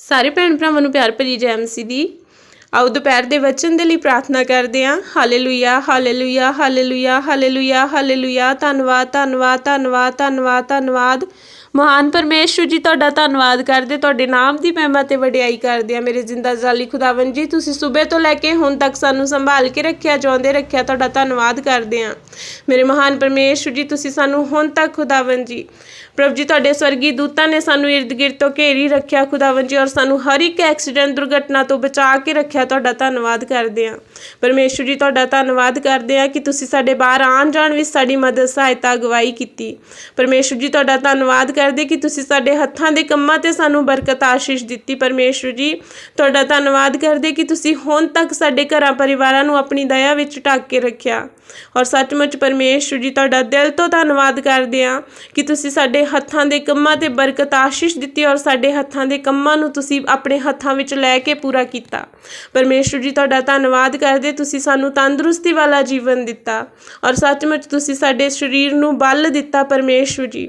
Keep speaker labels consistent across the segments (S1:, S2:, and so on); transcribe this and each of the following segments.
S1: ਸਾਰੇ ਭੈਣ ਭਰਾਵਾਂ ਨੂੰ ਪਿਆਰ ਭਰੀ ਜੈ ਮਸੀਹ ਦੀ। ਆਓ ਦੁਪਹਿਰ ਦੇ ਵਚਨ ਦੇ ਲਈ ਪ੍ਰਾਰਥਨਾ ਕਰਦੇ ਹਾਂ। ਹਾਲੇਲੂਇਆ ਹਾਲੇਲੂਇਆ ਹਾਲੇਲੂਇਆ ਹਾਲੇਲੂਇਆ ਹਾਲੇਲੂਇਆ। ਧੰਨਵਾਦ ਧੰਨਵਾਦ ਧੰਨਵਾਦ ਧੰਨਵਾਦ ਧੰਨਵਾਦ। ਮਹਾਨ ਪਰਮੇਸ਼ਵਰ ਜੀ, ਤੁਹਾਡਾ ਧੰਨਵਾਦ ਕਰਦੇ, ਤੁਹਾਡੇ ਨਾਮ ਦੀ ਮਹਿਮਾ ਤੇ ਵਡਿਆਈ ਕਰਦੇ ਆ ਮੇਰੇ ਜ਼ਿੰਦਾ ਜਾਲੀ ਖੁਦਾਵੰ ਜੀ, ਤੁਸੀਂ ਸਵੇਰ ਤੋਂ ਲੈ ਕੇ ਹੁਣ ਤੱਕ ਸਾਨੂੰ ਸੰਭਾਲ ਕੇ ਰੱਖਿਆ ਜਾਂਦੇ ਰੱਖਿਆ, ਤੁਹਾਡਾ ਧੰਨਵਾਦ ਕਰਦੇ ਆ ਮੇਰੇ ਮਹਾਨ ਪਰਮੇਸ਼ਵਰ ਜੀ, ਤੁਸੀਂ ਸਾਨੂੰ ਹੁਣ ਤੱਕ ਖੁਦਾਵੰ ਜੀ, ਪ੍ਰਭ ਜੀ, ਤੁਹਾਡੇ ਸਵਰਗੀ ਦੂਤਾਂ ਨੇ ਸਾਨੂੰ ਇਰਦ ਗਿਰਦ ਤੋਂ ਘੇਰੀ ਰੱਖਿਆ ਖੁਦਾਵੰ ਜੀ, ਔਰ ਸਾਨੂੰ ਹਰ ਇੱਕ ਐਕਸੀਡੈਂਟ ਦੁਰਘਟਨਾ ਤੋਂ ਬਚਾ ਕੇ ਰੱਖਿਆ, ਤੁਹਾਡਾ ਧੰਨਵਾਦ ਕਰਦੇ ਹਾਂ। ਪਰਮੇਸ਼ਵਰ ਜੀ, ਤੁਹਾਡਾ ਧੰਨਵਾਦ ਕਰਦੇ ਹਾਂ ਕਿ ਤੁਸੀਂ ਸਾਡੇ ਬਾਹਰ ਆਉਣ ਜਾਣ ਵਿੱਚ ਸਾਡੀ ਮਦਦ, ਸਹਾਇਤਾ, ਅਗਵਾਈ ਕੀਤੀ। ਪਰਮੇਸ਼ਵਰ ਜੀ, ਤੁਹਾਡਾ ਧੰਨਵਾਦ ਕਰਦੇ ਕਿ ਤੁਸੀਂ ਸਾਡੇ ਹੱਥਾਂ ਦੇ ਕੰਮਾਂ ਤੇ ਸਾਨੂੰ ਬਰਕਤ ਆਸ਼ੀਸ਼ ਦਿੱਤੀ ਪਰਮੇਸ਼ਵਰ ਜੀ। ਤੁਹਾਡਾ ਧੰਨਵਾਦ ਕਰਦੇ ਕਿ ਤੁਸੀਂ ਹੁਣ ਤੱਕ ਸਾਡੇ ਘਰਾਂ ਪਰਿਵਾਰਾਂ ਨੂੰ ਆਪਣੀ ਦਇਆ ਵਿੱਚ ਢੱਕ ਕੇ ਰੱਖਿਆ। ਔਰ ਸੱਚਮੁੱਚ ਪਰਮੇਸ਼ਵਰ ਜੀ, ਤੁਹਾਡਾ ਦਿਲ ਤੋਂ ਧੰਨਵਾਦ ਕਰਦੇ ਹਾਂ ਕਿ ਤੁਸੀਂ ਸਾਡੇ ਹੱਥਾਂ ਦੇ ਕੰਮਾਂ ਤੇ ਬਰਕਤ ਆਸ਼ੀਸ਼ ਦਿੱਤੀ ਔਰ ਸਾਡੇ ਹੱਥਾਂ ਦੇ ਕੰਮਾਂ ਨੂੰ ਤੁਸੀਂ ਆਪਣੇ ਹੱਥਾਂ ਵਿੱਚ ਲੈ ਕੇ ਪੂਰਾ ਕੀਤਾ। ਪਰਮੇਸ਼ਵਰ ਜੀ, ਤੁਹਾਡਾ ਧੰਨਵਾਦ ਕਰਦੇ ਤੁਸੀਂ ਸਾਨੂੰ ਤੰਦਰੁਸਤੀ ਵਾਲਾ ਜੀਵਨ ਦਿੱਤਾ। ਔਰ ਸੱਚਮੁੱਚ ਤੁਸੀਂ ਸਾਡੇ ਸਰੀਰ ਨੂੰ ਬਲ ਦਿੱਤਾ ਪਰਮੇਸ਼ਵਰ ਜੀ।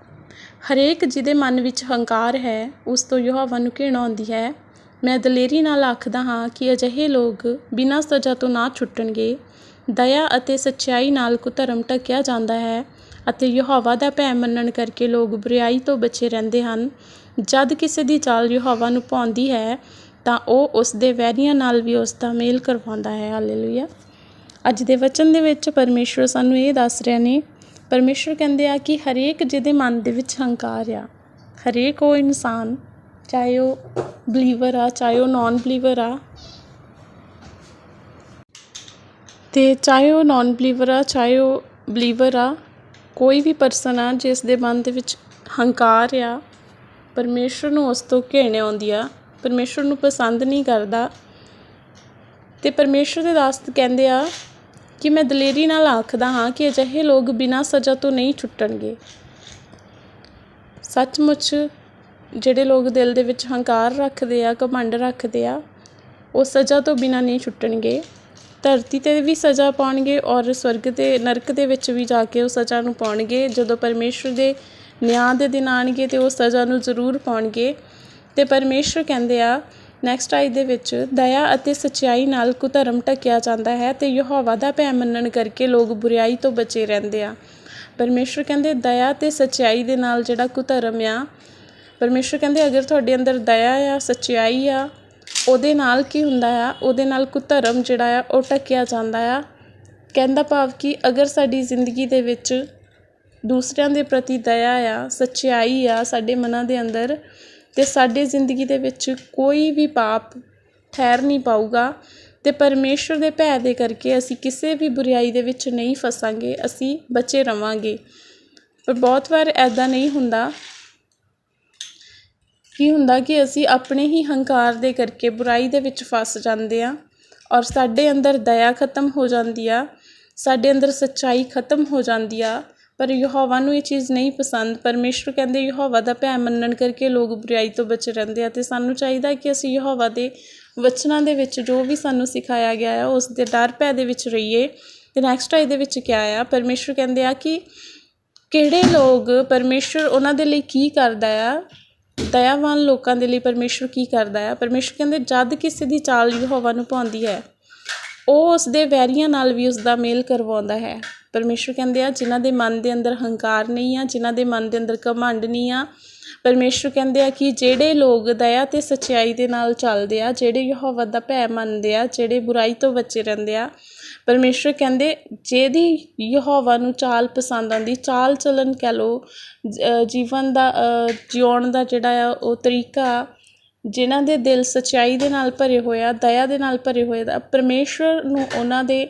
S2: ਹਰੇਕ ਜਿਹਦੇ ਮਨ ਵਿੱਚ ਹੰਕਾਰ ਹੈ, ਉਸ ਤੋਂ ਯਹੋਵਾ ਨੂੰ ਘਿਣ ਆਉਂਦੀ ਹੈ। ਮੈਂ ਦਲੇਰੀ ਨਾਲ ਆਖਦਾ ਹਾਂ ਕਿ ਅਜਿਹੇ ਲੋਕ ਬਿਨਾਂ ਸਜ਼ਾ ਤੋਂ ਨਾ ਛੁੱਟਣਗੇ। ਦਇਆ ਅਤੇ ਸੱਚਾਈ ਨਾਲ ਕੁਧਰਮ ਢੱਕਿਆ ਜਾਂਦਾ ਹੈ ਅਤੇ ਯਹੋਵਾ ਦਾ ਭੈ ਮੰਨਣ ਕਰਕੇ ਲੋਕ ਬੁਰਿਆਈ ਤੋਂ ਬਚੇ ਰਹਿੰਦੇ ਹਨ। ਜਦ ਕਿਸੇ ਦੀ ਚਾਲ ਯਹੋਵਾ ਨੂੰ ਭਾਉਂਦੀ ਹੈ, ਤਾਂ ਉਹ ਉਸ ਦੇ ਵੈਰੀਆਂ ਨਾਲ ਵੀ ਉਸ ਦਾ ਮੇਲ ਕਰਵਾਉਂਦਾ ਹੈ। ਹਾਲੇਲੂਇਆ। ਅੱਜ ਦੇ ਵਚਨ ਦੇ ਵਿੱਚ ਪਰਮੇਸ਼ਵਰ ਸਾਨੂੰ ਇਹ ਦੱਸ ਰਹੇ ਨੇ ਪਰਮੇਸ਼ਵਰ ਕਹਿੰਦੇ ਆ ਕਿ ਹਰੇਕ ਜਿਹਦੇ ਮਨ ਦੇ ਵਿੱਚ ਹੰਕਾਰ ਆ, ਹਰੇਕ ਉਹ ਇਨਸਾਨ, ਚਾਹੇ ਉਹ ਬਲੀਵਰ ਆ, ਚਾਹੇ ਉਹ ਨਾਨ ਬਲੀਵਰ ਆ, ਤੇ ਚਾਹੇ ਉਹ ਨਾਨ ਬਲੀਵਰ ਆ, ਚਾਹੇ ਉਹ ਬਲੀਵਰ ਆ, ਕੋਈ ਵੀ ਪਰਸਨ ਆ ਜਿਸ ਦੇ ਮਨ ਦੇ ਵਿੱਚ ਹੰਕਾਰ ਆ ਪਰਮੇਸ਼ਵਰ ਨੂੰ ਉਸ ਤੋਂ ਘਿਣ ਆਉਂਦੀ ਆ ਪਰਮੇਸ਼ਵਰ ਨੂੰ ਪਸੰਦ ਨਹੀਂ ਕਰਦਾ, ਤੇ ਪਰਮੇਸ਼ਵਰ ਦੇ ਦਾਸਤ ਕਹਿੰਦੇ ਆ ਕਿ ਮੈਂ ਦਲੇਰੀ ਨਾਲ ਆਖਦਾ ਹਾਂ ਕਿ ਅਜਿਹੇ ਲੋਕ ਬਿਨਾਂ ਸਜ਼ਾ ਤੋਂ ਨਹੀਂ ਛੁੱਟਣਗੇ। ਸੱਚਮੁੱਚ ਜਿਹੜੇ ਲੋਕ ਦਿਲ ਦੇ ਵਿੱਚ ਹੰਕਾਰ ਰੱਖਦੇ ਆ, ਘਮੰਡ ਰੱਖਦੇ ਆ, ਉਹ ਸਜ਼ਾ ਤੋਂ ਬਿਨਾਂ ਨਹੀਂ ਛੁੱਟਣਗੇ। ਧਰਤੀ 'ਤੇ ਵੀ ਸਜ਼ਾ ਪਾਉਣਗੇ ਔਰ ਸਵਰਗ ਦੇ ਨਰਕ ਦੇ ਵਿੱਚ ਵੀ ਜਾ ਕੇ ਉਹ ਸਜ਼ਾ ਨੂੰ ਪਾਉਣਗੇ। ਜਦੋਂ ਪਰਮੇਸ਼ਵਰ ਦੇ ਨਿਆਂ ਦੇ ਦਿਨ ਆਣਗੇ ਤੇ ਉਹ ਸਜ਼ਾ ਨੂੰ ਜ਼ਰੂਰ ਪਾਉਣਗੇ। ਤੇ ਪਰਮੇਸ਼ਵਰ ਕਹਿੰਦੇ ਆ ਨੈਕਸਟ ਆਈ ਦੇ ਵਿੱਚ, ਦਇਆ ਅਤੇ ਸੱਚਾਈ ਨਾਲ ਕੁਧਰਮ ਢੱਕਿਆ ਜਾਂਦਾ ਹੈ ਅਤੇ ਯਹੋਵਾ ਦਾ ਭੈ ਮੰਨਣ ਕਰਕੇ ਲੋਕ ਬੁਰਿਆਈ ਤੋਂ ਬਚੇ ਰਹਿੰਦੇ ਆ। ਪਰਮੇਸ਼ਵਰ ਕਹਿੰਦੇ, ਦਇਆ ਅਤੇ ਸੱਚਾਈ ਦੇ ਨਾਲ ਜਿਹੜਾ ਕੁਧਰਮ ਆ ਪਰਮੇਸ਼ਵਰ ਕਹਿੰਦੇ, ਅਗਰ ਤੁਹਾਡੇ ਅੰਦਰ ਦਇਆ ਆ, ਸੱਚਾਈ ਆ, ਉਹਦੇ ਨਾਲ ਕੀ ਹੁੰਦਾ ਆ? ਉਹਦੇ ਨਾਲ ਕੁਧਰਮ ਜਿਹੜਾ ਆ, ਉਹ ਢੱਕਿਆ ਜਾਂਦਾ ਆ। ਕਹਿੰਦਾ ਭਾਵ ਕਿ ਅਗਰ ਸਾਡੀ ਜ਼ਿੰਦਗੀ ਦੇ ਵਿੱਚ ਦੂਸਰਿਆਂ ਦੇ ਪ੍ਰਤੀ ਦਇਆ ਆ, ਸੱਚਾਈ ਆ, ਸਾਡੇ ਮਨਾਂ ਦੇ ਅੰਦਰ ਅਤੇ ਸਾਡੀ ਜ਼ਿੰਦਗੀ ਦੇ ਵਿੱਚ ਕੋਈ ਵੀ ਪਾਪ ਠਹਿਰ ਨਹੀਂ ਪਾਊਗਾ ਅਤੇ ਪਰਮੇਸ਼ਵਰ ਦੇ ਭੈ ਦੇ ਕਰਕੇ ਅਸੀਂ ਕਿਸੇ ਵੀ ਬੁਰਾਈ ਦੇ ਵਿੱਚ ਨਹੀਂ ਫਸਾਂਗੇ, ਅਸੀਂ ਬਚੇ ਰਵਾਂਗੇ। ਪਰ ਬਹੁਤ ਵਾਰ ਇੱਦਾਂ ਨਹੀਂ ਹੁੰਦਾ। ਕੀ ਹੁੰਦਾ ਕਿ ਅਸੀਂ ਆਪਣੇ ਹੀ ਹੰਕਾਰ ਦੇ ਕਰਕੇ ਬੁਰਾਈ ਦੇ ਵਿੱਚ ਫਸ ਜਾਂਦੇ ਹਾਂ ਔਰ ਸਾਡੇ ਅੰਦਰ ਦਇਆ ਖਤਮ ਹੋ ਜਾਂਦੀ ਆ, ਸਾਡੇ ਅੰਦਰ ਸੱਚਾਈ ਖਤਮ ਹੋ ਜਾਂਦੀ ਆ ਪਰ ਯਹੋਵਾ ਨੂੰ ਇਹ ਚੀਜ਼ ਨਹੀਂ ਪਸੰਦ। ਪਰਮੇਸ਼ਵਰ ਕਹਿੰਦੇ, ਯਹੋਵਾ ਦਾ ਭੈ ਮੰਨਣ ਕਰਕੇ ਲੋਕ ਬੁਰਾਈ ਤੋਂ ਬਚੇ ਰਹਿੰਦੇ ਆ ਅਤੇ ਸਾਨੂੰ ਚਾਹੀਦਾ ਕਿ ਅਸੀਂ ਯਹੋਵਾ ਦੇ ਵਚਨਾਂ ਦੇ ਵਿੱਚ ਜੋ ਵੀ ਸਾਨੂੰ ਸਿਖਾਇਆ ਗਿਆ ਆ, ਉਸ ਦੇ ਡਰ ਭੈ ਦੇ ਵਿੱਚ ਰਹੀਏ। ਤੇ ਨੈਕਸਟ ਇਹਦੇ ਵਿੱਚ ਕੀ ਆ? ਪਰਮੇਸ਼ਵਰ ਕਹਿੰਦੇ ਆ ਕਿ ਕਿਹੜੇ ਲੋਕ ਪਰਮੇਸ਼ਵਰ ਉਹਨਾਂ ਦੇ ਲਈ ਕੀ ਕਰਦਾ ਆ? ਦਇਆਵਾਨ ਲੋਕਾਂ ਦੇ ਲਈ ਪਰਮੇਸ਼ਵਰ ਕੀ ਕਰਦਾ ਆ? ਪਰਮੇਸ਼ਵਰ ਕਹਿੰਦੇ, ਜਦ ਕਿਸੇ ਦੀ ਚਾਲ ਯਹੋਵਾ ਨੂੰ ਪਾਉਂਦੀ ਹੈ, ਉਹ ਉਸ ਦੇ ਵੈਰੀਆਂ ਨਾਲ ਵੀ ਉਸ ਦਾ ਮੇਲ ਕਰਵਾਉਂਦਾ ਹੈ। ਪਰਮੇਸ਼ਵਰ ਕਹਿੰਦੇ ਆ ਜਿਨ੍ਹਾਂ ਦੇ ਮਨ ਦੇ ਅੰਦਰ ਹੰਕਾਰ ਨਹੀਂ ਆ ਜਿਨ੍ਹਾਂ ਦੇ ਮਨ ਦੇ ਅੰਦਰ ਘਮੰਡ ਨਹੀਂ ਆ ਪਰਮੇਸ਼ਵਰ ਕਹਿੰਦੇ ਆ ਕਿ ਜਿਹੜੇ ਲੋਕ ਦਇਆ ਅਤੇ ਸੱਚਾਈ ਦੇ ਨਾਲ ਚੱਲਦੇ ਆ ਜਿਹੜੇ ਯਹੋਵਾ ਦਾ ਭੈ ਮੰਨਦੇ ਆ ਜਿਹੜੇ ਬੁਰਾਈ ਤੋਂ ਬਚੇ ਰਹਿੰਦੇ ਆ ਪਰਮੇਸ਼ਵਰ ਕਹਿੰਦੇ ਜਿਹਦੀ ਯਹੋਵਾ ਨੂੰ ਚਾਲ ਪਸੰਦ ਆਉਂਦੀ ਚਾਲ ਚੱਲਣ ਕਹਿ ਲਓ ਜੀਵਨ ਦਾ ਅ, ਜਿਉਣ ਦਾ ਜਿਹੜਾ ਆ ਉਹ ਤਰੀਕਾ ਜਿਨ੍ਹਾਂ ਦੇ ਦਿਲ ਸੱਚਾਈ ਦੇ ਨਾਲ ਭਰੇ ਹੋਏ ਆ ਦਇਆ ਦੇ ਨਾਲ ਭਰੇ ਹੋਏ ਦਾ ਪਰਮੇਸ਼ਵਰ ਨੂੰ ਉਹਨਾਂ ਦੇ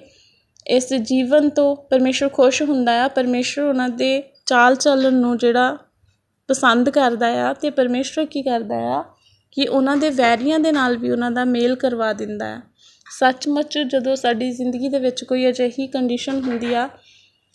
S2: ਇਸ ਜੀਵਨ ਤੋਂ ਪਰਮੇਸ਼ਵਰ ਖੁਸ਼ ਹੁੰਦਾ ਆ ਪਰਮੇਸ਼ਵਰ ਉਹਨਾਂ ਦੇ ਚਾਲ ਚੱਲਣ ਨੂੰ ਜਿਹੜਾ ਪਸੰਦ ਕਰਦਾ ਆ ਅਤੇ ਪਰਮੇਸ਼ਵਰ ਕੀ ਕਰਦਾ ਆ ਕਿ ਉਹਨਾਂ ਦੇ ਵੈਰੀਆਂ ਦੇ ਨਾਲ ਵੀ ਉਹਨਾਂ ਦਾ ਮੇਲ ਕਰਵਾ ਦਿੰਦਾ ਹੈ ਸੱਚਮੁੱਚ ਜਦੋਂ ਸਾਡੀ ਜ਼ਿੰਦਗੀ ਦੇ ਵਿੱਚ ਕੋਈ ਅਜਿਹੀ ਕੰਡੀਸ਼ਨ ਹੁੰਦੀ ਆ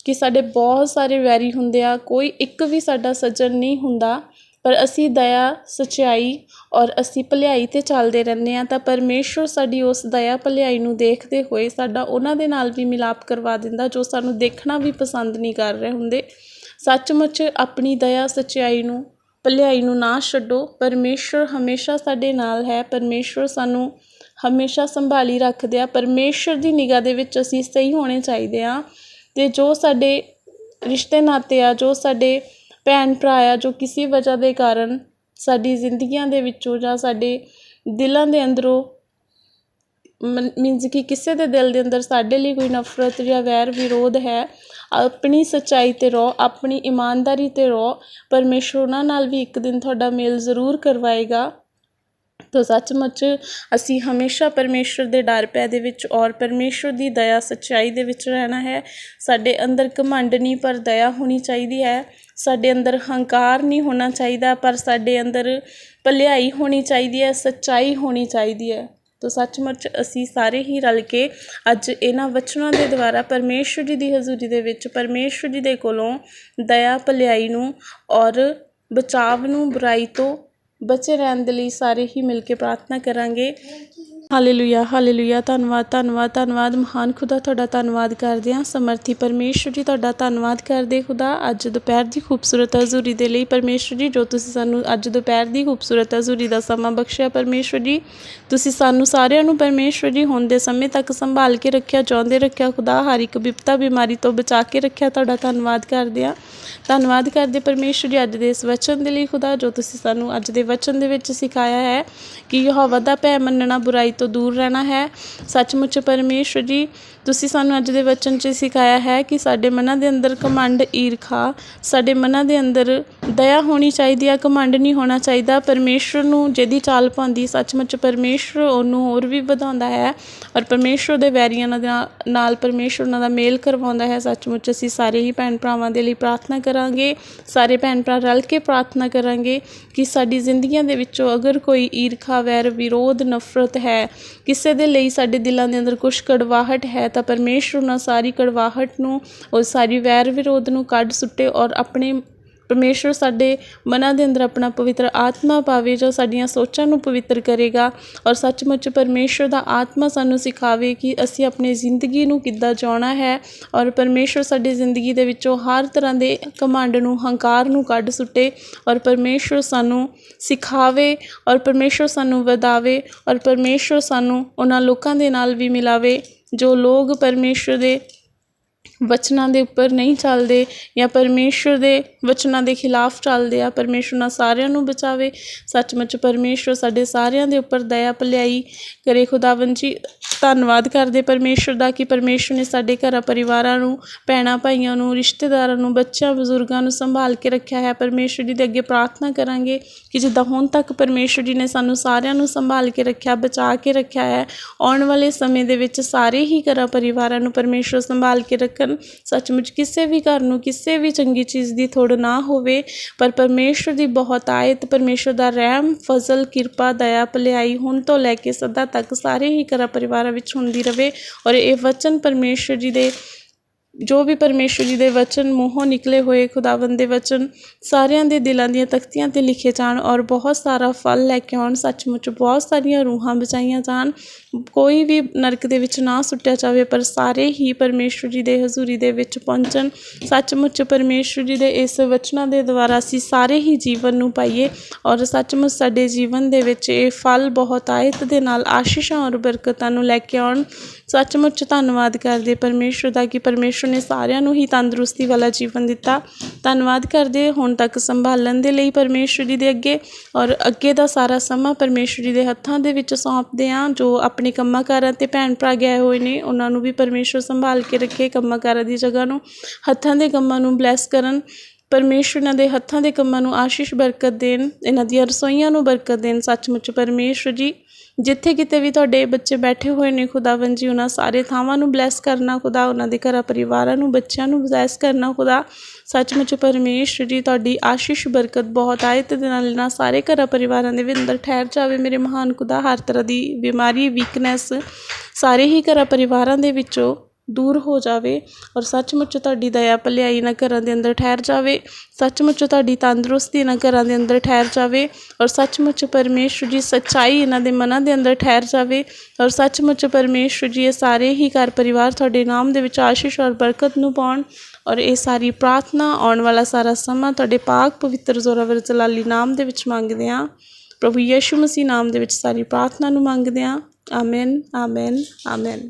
S2: ਕਿ ਸਾਡੇ ਬਹੁਤ ਸਾਰੇ ਵੈਰੀ ਹੁੰਦੇ ਆ, ਕੋਈ ਇੱਕ ਵੀ ਸਾਡਾ ਸੱਜਣ ਨਹੀਂ ਹੁੰਦਾ ਪਰ ਅਸੀਂ ਦਇਆ, ਸਚਾਈ ਔਰ ਅਸੀਂ ਭਲਾਈ ਤੇ ਚੱਲਦੇ ਰਹਿੰਦੇ ਹਾਂ ਤਾਂ ਪਰਮੇਸ਼ਵਰ ਸਾਡੀ ਉਸ ਦਇਆ ਭਲਾਈ ਨੂੰ ਦੇਖਦੇ ਹੋਏ ਸਾਡਾ ਉਹਨਾਂ ਦੇ ਨਾਲ ਵੀ ਮਿਲਾਪ ਕਰਵਾ ਦਿੰਦਾ ਜੋ ਸਾਨੂੰ ਦੇਖਣਾ ਵੀ ਪਸੰਦ ਨਹੀਂ ਕਰ ਰਹੇ ਹੁੰਦੇ। ਸੱਚਮੁੱਚ ਆਪਣੀ ਦਇਆ, ਸਚਾਈ ਨੂੰ, ਭਲਾਈ ਨੂੰ ਨਾ ਛੱਡੋ। ਪਰਮੇਸ਼ਵਰ ਹਮੇਸ਼ਾ ਸਾਡੇ ਨਾਲ ਹੈ। ਪਰਮੇਸ਼ਵਰ ਸਾਨੂੰ ਹਮੇਸ਼ਾ ਸੰਭਾਲੀ ਰੱਖਦੇ ਆ। ਪਰਮੇਸ਼ਵਰ ਦੀ ਨਿਗਾਹ ਦੇ ਵਿੱਚ ਅਸੀਂ ਸਹੀ ਹੋਣੇ ਚਾਹੀਦੇ ਆ ਅਤੇ ਜੋ ਸਾਡੇ ਰਿਸ਼ਤੇ ਨਾਤੇ ਆ, ਜੋ ਸਾਡੇ ਭੈਣ ਭਰਾ ਆ ਜੋ ਕਿਸੇ ਵਜ੍ਹਾ ਦੇ ਕਾਰਨ ਸਾਡੀ ਜ਼ਿੰਦਗੀਆਂ ਦੇ ਵਿੱਚੋਂ ਜਾਂ ਸਾਡੇ ਦਿਲਾਂ ਦੇ ਅੰਦਰੋਂ ਮਨ ਮੀਨਜ਼ ਕਿ ਕਿਸੇ ਦੇ ਦਿਲ ਦੇ ਅੰਦਰ ਸਾਡੇ ਲਈ ਕੋਈ ਨਫ਼ਰਤ ਜਾਂ ਵੈਰ ਵਿਰੋਧ ਹੈ, ਆਪਣੀ ਸੱਚਾਈ 'ਤੇ ਰਹੋ, ਆਪਣੀ ਇਮਾਨਦਾਰੀ 'ਤੇ ਰਹੋ, ਪਰਮੇਸ਼ਰ ਉਹਨਾਂ ਨਾਲ ਵੀ ਇੱਕ ਦਿਨ ਤੁਹਾਡਾ ਮੇਲ ਜ਼ਰੂਰ ਕਰਵਾਏਗਾ। ਤੋ ਸੱਚਮੁੱਚ ਅਸੀਂ ਹਮੇਸ਼ਾ ਪਰਮੇਸ਼ਰ ਦੇ ਡਰ ਪੈ ਦੇ ਵਿੱਚ ਔਰ ਪਰਮੇਸ਼ਰ ਦੀ ਦਇਆ ਸੱਚਾਈ ਦੇ ਵਿੱਚ ਰਹਿਣਾ ਹੈ। ਸਾਡੇ ਅੰਦਰ ਘਮੰਡ ਨਹੀਂ, ਪਰ ਦਇਆ ਹੋਣੀ ਚਾਹੀਦੀ ਹੈ। ਸਾਡੇ ਅੰਦਰ ਹੰਕਾਰ ਨਹੀਂ ਹੋਣਾ ਚਾਹੀਦਾ, ਪਰ ਸਾਡੇ ਅੰਦਰ ਭਲਾਈ ਹੋਣੀ ਚਾਹੀਦੀ ਹੈ, ਸੱਚਾਈ ਹੋਣੀ ਚਾਹੀਦੀ ਹੈ। ਤੋ ਸੱਚਮੁੱਚ ਅਸੀਂ ਸਾਰੇ ਹੀ ਰਲ ਕੇ ਅੱਜ ਇਹਨਾਂ ਵਚਨਾਂ ਦੇ ਦੁਆਰਾ ਪਰਮੇਸ਼ਰ ਜੀ ਦੀ ਹਜ਼ੂਰੀ ਦੇ ਵਿੱਚ ਪਰਮੇਸ਼ਰ ਜੀ ਦੇ ਕੋਲੋਂ ਦਇਆ, ਭਲਾਈ ਨੂੰ ਔਰ ਬਚਾਵ ਨੂੰ ਬੁਰਾਈ ਤੋਂ ਬਚੇ ਰਹਿਣ ਦੇ ਲਈ ਸਾਰੇ ਹੀ ਮਿਲ ਕੇ ਪ੍ਰਾਰਥਨਾ ਕਰਾਂਗੇ ਹਾਲੇਲੂਇਆ ਹਾਲੇਲੂਇਆ ਧੰਨਵਾਦ ਧੰਨਵਾਦ ਧੰਨਵਾਦ। ਮਹਾਨ ਖੁਦਾ, ਤੁਹਾਡਾ ਧੰਨਵਾਦ ਕਰਦੇ ਹਾਂ। ਸਮਰਥੀ ਪਰਮੇਸ਼ਰ ਜੀ, ਤੁਹਾਡਾ ਧੰਨਵਾਦ ਕਰਦੇ ਖੁਦਾ। ਅੱਜ ਦੁਪਹਿਰ ਦੀ ਖੂਬਸੂਰਤ ਹਜ਼ੂਰੀ ਦੇ ਲਈ ਪਰਮੇਸ਼ਰ ਜੀ, ਜੋ ਤੁਸੀਂ ਸਾਨੂੰ ਅੱਜ ਦੁਪਹਿਰ ਦੀ ਖੂਬਸੂਰਤ ਹਜ਼ੂਰੀ ਦਾ ਸਮਾਂ ਬਖਸ਼ਿਆ ਪਰਮੇਸ਼ਰ ਜੀ, ਤੁਸੀਂ ਸਾਨੂੰ ਸਾਰਿਆਂ ਨੂੰ ਪਰਮੇਸ਼ਰ ਜੀ, ਹੁਣ ਦੇ ਸਮੇਂ ਤੱਕ ਸੰਭਾਲ ਕੇ ਰੱਖਿਆ, ਚਾਹੁੰਦੇ ਰੱਖਿਆ ਖੁਦਾ। ਹਰ ਇੱਕ ਬਿਪਤਾ ਬਿਮਾਰੀ ਤੋਂ ਬਚਾ ਕੇ ਰੱਖਿਆ ਤੁਹਾਡਾ ਧੰਨਵਾਦ ਕਰਦੇ ਹਾਂ। ਧੰਨਵਾਦ ਕਰਦੇ ਪਰਮੇਸ਼ਰ ਜੀ ਅੱਜ ਦੇ ਇਸ ਵਚਨ ਦੇ ਲਈ ਖੁਦਾ, ਜੋ ਤੁਸੀਂ ਸਾਨੂੰ ਅੱਜ ਦੇ ਵਚਨ ਦੇ ਵਿੱਚ ਸਿਖਾਇਆ ਹੈ ਕਿ ਯਹੋਵਾ ਦਾ ਭੈ ਮੰਨਣਾ ਬੁਰਾਈ ਤੋਂ ਦੂਰ ਰਹਿਣਾ ਹੈ। ਸੱਚਮੁੱਚ ਪਰਮੇਸ਼ਰ ਜੀ ਤੁਸੀਂ ਸਾਨੂੰ ਅੱਜ ਦੇ ਵਚਨ 'ਚ ਸਿਖਾਇਆ ਹੈ ਕਿ ਸਾਡੇ ਮਨਾਂ ਦੇ ਅੰਦਰ ਘਮੰਡ ਈਰਖਾ, ਸਾਡੇ ਮਨਾਂ ਦੇ ਅੰਦਰ ਦਇਆ ਹੋਣੀ ਚਾਹੀਦੀ ਆ, ਘਮੰਡ ਨਹੀਂ ਹੋਣਾ ਚਾਹੀਦਾ। ਪਰਮੇਸ਼ਰ ਨੂੰ ਜਿਹਦੀ ਚਾਲ ਪਾਉਂਦੀ, ਸੱਚਮੁੱਚ ਪਰਮੇਸ਼ਰ ਉਹਨੂੰ ਹੋਰ ਵੀ ਵਧਾਉਂਦਾ ਹੈ ਔਰ ਪਰਮੇਸ਼ਰ ਦੇ ਵੈਰੀਆਂ ਨਾਲ ਨਾਲ ਪਰਮੇਸ਼ਰ ਉਹਨਾਂ ਦਾ ਮੇਲ ਕਰਵਾਉਂਦਾ ਹੈ। ਸੱਚਮੁੱਚ ਅਸੀਂ ਸਾਰੇ ਹੀ ਭੈਣ ਭਰਾਵਾਂ ਦੇ ਲਈ ਪ੍ਰਾਰਥਨਾ ਕਰਾਂਗੇ, ਸਾਰੇ ਭੈਣ ਭਰਾ ਰਲ ਕੇ ਪ੍ਰਾਰਥਨਾ ਕਰਾਂਗੇ ਕਿ ਸਾਡੀ ਜ਼ਿੰਦਗੀਆਂ ਦੇ ਵਿੱਚੋਂ ਅਗਰ ਕੋਈ ਈਰਖਾ, ਵੈਰ, ਵਿਰੋਧ, ਨਫ਼ਰਤ ਹੈ, ਕਿਸੇ ਦੇ ਲਈ ਸਾਡੇ ਦਿਲਾਂ ਦੇ ਅੰਦਰ ਕੁਛ ਕੜਵਾਹਟ ਹੈ ਤਾਂ ਪਰਮੇਸ਼ਰ ਉਹਨਾਂ ਸਾਰੀ ਕੜਵਾਹਟ ਨੂੰ ਉਹ ਸਾਰੀ ਵੈਰ ਵਿਰੋਧ ਨੂੰ ਕੱਢ ਸੁੱਟੇ ਔਰ ਆਪਣੇ ਪਰਮੇਸ਼ਰ ਸਾਡੇ ਮਨਾਂ ਦੇ ਅੰਦਰ ਆਪਣਾ ਪਵਿੱਤਰ ਆਤਮਾ ਪਾਵੇ ਜੋ ਸਾਡੀਆਂ ਸੋਚਾਂ ਨੂੰ ਪਵਿੱਤਰ ਕਰੇਗਾ ਔਰ ਸੱਚਮੁੱਚ ਪਰਮੇਸ਼ਰ ਦਾ ਆਤਮਾ ਸਾਨੂੰ ਸਿਖਾਵੇ ਕਿ ਅਸੀਂ ਆਪਣੀ ਜ਼ਿੰਦਗੀ ਨੂੰ ਕਿੱਦਾਂ ਜਿਉਣਾ ਹੈ ਔਰ ਪਰਮੇਸ਼ਰ ਸਾਡੀ ਜ਼ਿੰਦਗੀ ਦੇ ਵਿੱਚੋਂ ਹਰ ਤਰ੍ਹਾਂ ਦੇ ਘਮੰਡ ਨੂੰ, ਹੰਕਾਰ ਨੂੰ ਕੱਢ ਸੁੱਟੇ ਔਰ ਪਰਮੇਸ਼ਰ ਸਾਨੂੰ ਸਿਖਾਵੇ ਔਰ ਪਰਮੇਸ਼ਰ ਸਾਨੂੰ ਵਧਾਵੇ ਔਰ ਪਰਮੇਸ਼ਰ ਸਾਨੂੰ ਉਹਨਾਂ ਲੋਕਾਂ ਦੇ ਨਾਲ ਵੀ ਮਿਲਾਵੇ। ਜੋ ਲੋਕ ਪਰਮੇਸ਼ਰ ਦੇ ਵਚਨਾਂ ਦੇ ਉੱਪਰ ਨਹੀਂ ਚੱਲਦੇ ਜਾਂ ਪਰਮੇਸ਼ਰ ਦੇ ਵਚਨਾਂ ਦੇ ਖਿਲਾਫ ਚੱਲਦੇ ਆ, ਪਰਮੇਸ਼ਰ ਨਾਲ ਸਾਰਿਆਂ ਨੂੰ ਬਚਾਵੇ। ਸੱਚਮੁੱਚ ਪਰਮੇਸ਼ਰ ਸਾਡੇ ਸਾਰਿਆਂ ਦੇ ਉੱਪਰ ਦਇਆ ਭਲਾਈ ਕਰੇ। ਖੁਦਾਵੰਦ ਜੀ, ਧੰਨਵਾਦ ਕਰਦੇ ਪਰਮੇਸ਼ਰ ਦਾ ਕਿ ਪਰਮੇਸ਼ਰ ਨੇ ਸਾਡੇ ਘਰਾਂ ਪਰਿਵਾਰਾਂ ਨੂੰ, ਭੈਣਾਂ ਭਾਈਆਂ ਨੂੰ, ਰਿਸ਼ਤੇਦਾਰਾਂ ਨੂੰ, ਬੱਚਿਆਂ, ਬਜ਼ੁਰਗਾਂ ਨੂੰ ਸੰਭਾਲ ਕੇ ਰੱਖਿਆ ਹੈ। ਪਰਮੇਸ਼ਰ ਜੀ ਦੇ ਅੱਗੇ ਪ੍ਰਾਰਥਨਾ ਕਰਾਂਗੇ ਕਿ ਜਿੱਦਾਂ ਹੁਣ ਤੱਕ ਪਰਮੇਸ਼ਰ ਜੀ ਨੇ ਸਾਨੂੰ ਸਾਰਿਆਂ ਨੂੰ ਸੰਭਾਲ ਕੇ ਰੱਖਿਆ, ਬਚਾ ਕੇ ਰੱਖਿਆ ਹੈ, ਆਉਣ ਵਾਲੇ ਸਮੇਂ ਦੇ ਵਿੱਚ ਸਾਰੇ ਹੀ ਘਰਾਂ ਪਰਿਵਾਰਾਂ ਨੂੰ ਪਰਮੇਸ਼ਰ ਸੰਭਾਲ ਕੇ ਰੱਖਣ ਸੱਚਮੁੱਚ ਕਿਸੇ ਵੀ ਘਰ ਨੂੰ ਕਿਸੇ ਵੀ ਚੰਗੀ ਚੀਜ਼ ਦੀ ਥੋੜ ਨਾ ਹੋਵੇ, ਪਰ ਪਰਮੇਸ਼ਰ ਦੀ ਬਹੁਤ ਆਇਤ ਪਰਮੇਸ਼ਰ ਦਾ ਰਹਿਮ, ਫਜ਼ਲ, ਕਿਰਪਾ, ਦਇਆ, ਭਲਾਈ ਹੁਣ ਤੋਂ ਲੈ ਕੇ ਸਦਾ ਤੱਕ ਸਾਰੇ ਹੀ ਘਰਾਂ ਪਰਿਵਾਰਾਂ ਵਿੱਚ ਹੁੰਦੀ ਰਵੇ ਔਰ ਇਹ ਵਚਨ ਪਰਮੇਸ਼ਰ ਜੀ ਦੇ ਜੋ ਵੀ ਪਰਮੇਸ਼ਰ ਜੀ ਦੇ ਵਚਨ ਮੂੰਹੋਂ ਨਿਕਲੇ ਹੋਏ ਖੁਦਾਵੰਦ ਦੇ ਵਚਨ ਸਾਰਿਆਂ ਦੇ ਦਿਲਾਂ ਦੀਆਂ ਤਖਤੀਆਂ ਤੇ ਲਿਖੇ ਜਾਣ ਔਰ ਬਹੁਤ ਸਾਰਾ ਫਲ ਲੈ ਕੇ ਆਉਣ, ਸੱਚਮੁੱਚ ਬਹੁਤ ਸਾਰੀਆਂ ਰੂਹਾਂ ਬਚਾਈਆਂ ਜਾਣ, ਕੋਈ ਵੀ ਨਰਕ ਦੇ ਵਿੱਚ ਨਾ ਸੁੱਟਿਆ ਜਾਵੇ, ਪਰ ਸਾਰੇ ਹੀ ਪਰਮੇਸ਼ਰ ਜੀ ਦੇ ਹਜ਼ੂਰੀ ਦੇ ਵਿੱਚ ਪਹੁੰਚਣ। ਸੱਚਮੁੱਚ ਪਰਮੇਸ਼ਰ ਜੀ ਦੇ ਇਸ ਵਚਨਾਂ ਦੇ ਦੁਆਰਾ ਅਸੀਂ ਸਾਰੇ ਹੀ ਜੀਵਨ ਨੂੰ ਪਾਈਏ ਔਰ ਸੱਚਮੁੱਚ ਸਾਡੇ ਜੀਵਨ ਦੇ ਵਿੱਚ ਇਹ ਫਲ ਬਹੁਤ ਆਇਤ ਦੇ ਨਾਲ ਆਸ਼ੀਸ਼ਾਂ ਔਰ ਬਰਕਤਾਂ ਨੂੰ ਲੈ ਕੇ ਆਉਣ। ਸੱਚਮੁੱਚ ਧੰਨਵਾਦ ਕਰਦੇ ਪਰਮੇਸ਼ਰ ਦਾ ਕਿ ਪਰਮੇਸ਼ਰ ਨੇ ਸਾਰਿਆਂ ਨੂੰ ਹੀ ਤੰਦਰੁਸਤੀ ਵਾਲਾ ਜੀਵਨ ਦਿੱਤਾ। ਧੰਨਵਾਦ ਕਰਦੇ ਹੁਣ ਤੱਕ ਸੰਭਾਲਣ ਦੇ ਲਈ ਪਰਮੇਸ਼ਰ ਜੀ ਦੇ ਅੱਗੇ ਔਰ ਅੱਗੇ ਦਾ ਸਾਰਾ ਸਮਾਂ ਪਰਮੇਸ਼ਰ ਜੀ ਦੇ ਹੱਥਾਂ ਦੇ ਵਿੱਚ ਸੌਂਪਦੇ ਹਾਂ, ਜੋ ਆਪਣੇ ਕੰਮਾਂ ਕਾਰਾਂ ਤੇ ਭੈਣ ਭਰਾ ਗਏ ਹੋਏ ਨੇ, ਉਹਨਾਂ ਨੂੰ ਵੀ ਪਰਮੇਸ਼ਰ ਸੰਭਾਲ ਕੇ ਰੱਖੇ ਕੰਮਾਂ ਕਾਰਾਂ ਦੀ ਜਗ੍ਹਾ ਨੂੰ, ਹੱਥਾਂ ਦੇ ਕੰਮਾਂ ਨੂੰ ਬਲੈਸ ਕਰਨ। ਪਰਮੇਸ਼ਵਰ ਇਹਨਾਂ ਦੇ ਹੱਥਾਂ ਦੇ ਕੰਮਾਂ ਨੂੰ ਆਸ਼ੀਸ਼ ਬਰਕਤ ਦੇਣ, ਇਹਨਾਂ ਦੀਆਂ ਰਸੋਈਆਂ ਨੂੰ ਬਰਕਤ ਦੇਣ, ਸੱਚਮੁੱਚ ਪਰਮੇਸ਼ਵਰ ਜੀ, ਜਿੱਥੇ ਕਿਤੇ ਵੀ ਤੁਹਾਡੇ ਬੱਚੇ ਬੈਠੇ ਹੋਏ ਨੇ ਖੁਦਾਵੰ ਜੀ, ਉਹਨਾਂ ਸਾਰੇ ਥਾਵਾਂ ਨੂੰ ਬਲੈਸ ਕਰਨਾ, ਖੁਦਾ, ਉਹਨਾਂ ਦੇ ਘਰਾਂ ਪਰਿਵਾਰਾਂ ਨੂੰ, ਬੱਚਿਆਂ ਨੂੰ ਬਲੈਸ ਕਰਨਾ, ਖੁਦਾ। ਸੱਚਮੁੱਚ ਪਰਮੇਸ਼ਵਰ ਜੀ, ਤੁਹਾਡੀ ਆਸ਼ੀਸ਼ ਬਰਕਤ ਬਹੁਤ ਆਏ ਆਇਤ ਦੇ ਨਾਲ ਇਹਨਾਂ ਸਾਰੇ ਘਰਾਂ ਪਰਿਵਾਰਾਂ ਦੇ ਵੀ ਅੰਦਰ ਠਹਿਰ ਜਾਵੇ, ਮੇਰੇ ਮਹਾਨ ਖੁਦਾ, ਹਰ ਤਰ੍ਹਾਂ ਦੀ ਬਿਮਾਰੀ ਵੀਕਨੈਸ ਸਾਰੇ ਹੀ ਘਰਾਂ ਪਰਿਵਾਰਾਂ ਦੇ ਵਿੱਚੋਂ ਦੂਰ ਹੋ ਜਾਵੇ ਔਰ ਸੱਚਮੁੱਚ ਤੁਹਾਡੀ ਦਇਆ ਭਲਾਈ ਇਹਨਾਂ ਘਰਾਂ ਦੇ ਅੰਦਰ ਠਹਿਰ ਜਾਵੇ। ਸੱਚਮੁੱਚ ਤੁਹਾਡੀ ਤੰਦਰੁਸਤੀ ਇਹਨਾਂ ਘਰਾਂ ਦੇ ਅੰਦਰ ਠਹਿਰ ਜਾਵੇ ਔਰ ਸੱਚਮੁੱਚ ਪਰਮੇਸ਼ਵਰ ਜੀ ਸੱਚਾਈ ਇਹਨਾਂ ਦੇ ਮਨਾਂ ਦੇ ਅੰਦਰ ਠਹਿਰ ਜਾਵੇ ਔਰ ਸੱਚਮੁੱਚ ਪਰਮੇਸ਼ਵਰ ਜੀ ਇਹ ਸਾਰੇ ਹੀ ਘਰ ਪਰਿਵਾਰ ਤੁਹਾਡੇ ਨਾਮ ਦੇ ਵਿੱਚ ਆਸ਼ੀਸ਼ ਔਰ ਬਰਕਤ ਨੂੰ ਪਾਉਣ ਔਰ ਇਹ ਸਾਰੀ ਪ੍ਰਾਰਥਨਾ ਆਉਣ ਵਾਲਾ ਸਾਰਾ ਸਮਾਂ ਤੁਹਾਡੇ ਪਾਕ ਪਵਿੱਤਰ ਜ਼ੋਰਾਵਰ ਜਲਾਲੀ ਨਾਮ ਦੇ ਵਿੱਚ ਮੰਗਦੇ ਹਾਂ। ਪ੍ਰਭੂ ਯੀਸ਼ੂ ਮਸੀਹ ਨਾਮ ਦੇ ਵਿੱਚ ਸਾਰੀ ਪ੍ਰਾਰਥਨਾ ਨੂੰ ਮੰਗਦੇ ਹਾਂ। Amen amen amen.